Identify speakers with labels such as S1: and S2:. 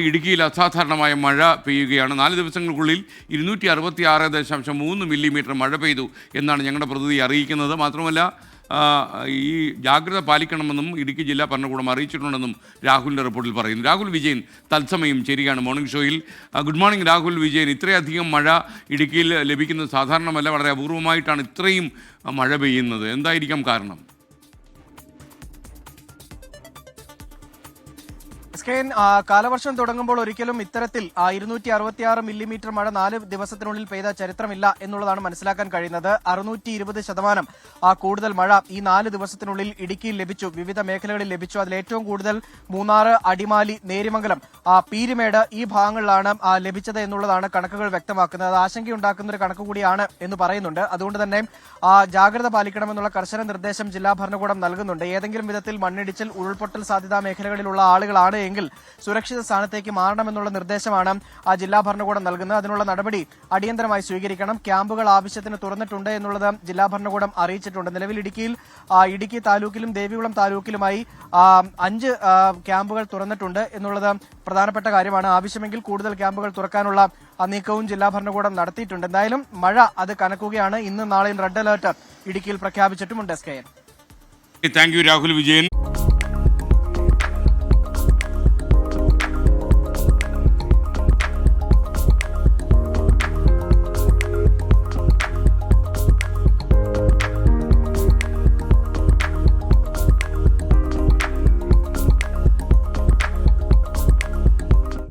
S1: ഇടുക്കിയിൽ അസാധാരണമായ മഴ പെയ്യുകയാണ്. നാല് ദിവസങ്ങൾക്കുള്ളിൽ ഇരുന്നൂറ്റി അറുപത്തി ആറ് ദശാംശം മൂന്ന് മില്ലിമീറ്റർ മഴ പെയ്തു എന്നാണ് ഞങ്ങളുടെ പ്രതിനിധി അറിയിക്കുന്നത്. മാത്രമല്ല ഈ ജാഗ്രത പാലിക്കണമെന്നും ഇടുക്കി ജില്ലാ ഭരണകൂടം അറിയിച്ചിട്ടുണ്ടെന്നും രാഹുലിന്റെ റിപ്പോർട്ടിൽ പറയുന്നു. രാഹുൽ വിജയൻ തത്സമയം ചേരുകയാണ് മോർണിംഗ് ഷോയിൽ. Good morning Rahul Vijayan. ഇത്രയധികം മഴ ഇടുക്കിയിൽ ലഭിക്കുന്നത് സാധാരണമല്ല വളരെ അപൂർവമായിട്ടാണ് ഇത്രയും മഴ പെയ്യുന്നത്. എന്തായിരിക്കാം കാരണം?
S2: സ്കെയിൻ ആ, കാലവർഷം തുടങ്ങുമ്പോൾ ഒരിക്കലും ഇത്തരത്തിൽ ഇരുന്നൂറ്റി അറുപത്തിയാറ് മില്ലിമീറ്റർ മഴ നാല് ദിവസത്തിനുള്ളിൽ പെയ്ത ചരിത്രമില്ല എന്നുള്ളതാണ് മനസ്സിലാക്കാൻ കഴിയുന്നത്. അറുന്നൂറ്റി ഇരുപത് ശതമാനം കൂടുതൽ മഴ ഈ നാല് ദിവസത്തിനുള്ളിൽ ഇടുക്കിയിൽ ലഭിച്ചു. വിവിധ മേഖലകളിൽ ലഭിച്ചു. അതിൽ ഏറ്റവും കൂടുതൽ മൂന്നാറ് അടിമാലി നേരിമംഗലം പീരുമേട് ഈ ഭാഗങ്ങളിലാണ് ലഭിച്ചത് എന്നുള്ളതാണ് കണക്കുകൾ വ്യക്തമാക്കുന്നത്. ആശങ്കയുണ്ടാക്കുന്ന ഒരു കണക്ക് കൂടിയാണ് എന്ന് പറയുന്നുണ്ട്. അതുകൊണ്ട് തന്നെ ജാഗ്രത പാലിക്കണമെന്നുള്ള കർശന നിർദ്ദേശം ജില്ലാ ഭരണകൂടം നൽകുന്നുണ്ട്. ഏതെങ്കിലും വിധത്തിൽ മണ്ണിടിച്ചിൽ ഉരുൾപൊട്ടൽ സാധ്യതാ മേഖലകളിലുള്ള ആളുകളാണ് എങ്കിൽ സുരക്ഷിത സ്ഥാനത്തേക്ക് മാറണമെന്നുള്ള നിർദ്ദേശമാണ് ആ ജില്ലാ ഭരണകൂടം നൽകുന്നത്. അതിനുള്ള നടപടി അടിയന്തരമായി സ്വീകരിക്കണം. ക്യാമ്പുകൾ ആവശ്യത്തിന് തുറന്നിട്ടുണ്ട് എന്നുള്ളത് ജില്ലാ ഭരണകൂടം അറിയിച്ചിട്ടുണ്ട്. നിലവിൽ ഇടുക്കിയിൽ ഇടുക്കി താലൂക്കിലും ദേവികുളം താലൂക്കിലുമായി അഞ്ച് ക്യാമ്പുകൾ തുറന്നിട്ടുണ്ട് എന്നുള്ളത് പ്രധാനപ്പെട്ട കാര്യമാണ്. ആവശ്യമെങ്കിൽ കൂടുതൽ ക്യാമ്പുകൾ തുറക്കാനുള്ള നീക്കവും ജില്ലാ ഭരണകൂടം നടത്തിയിട്ടുണ്ട്. എന്തായാലും മഴ അത് കനക്കുകയാണ്. ഇന്നും നാളെയും റെഡ് അലർട്ട് ഇടുക്കിയിൽ പ്രഖ്യാപിച്ചിട്ടുമുണ്ട് S K
S1: thank you Rahul Vijayan.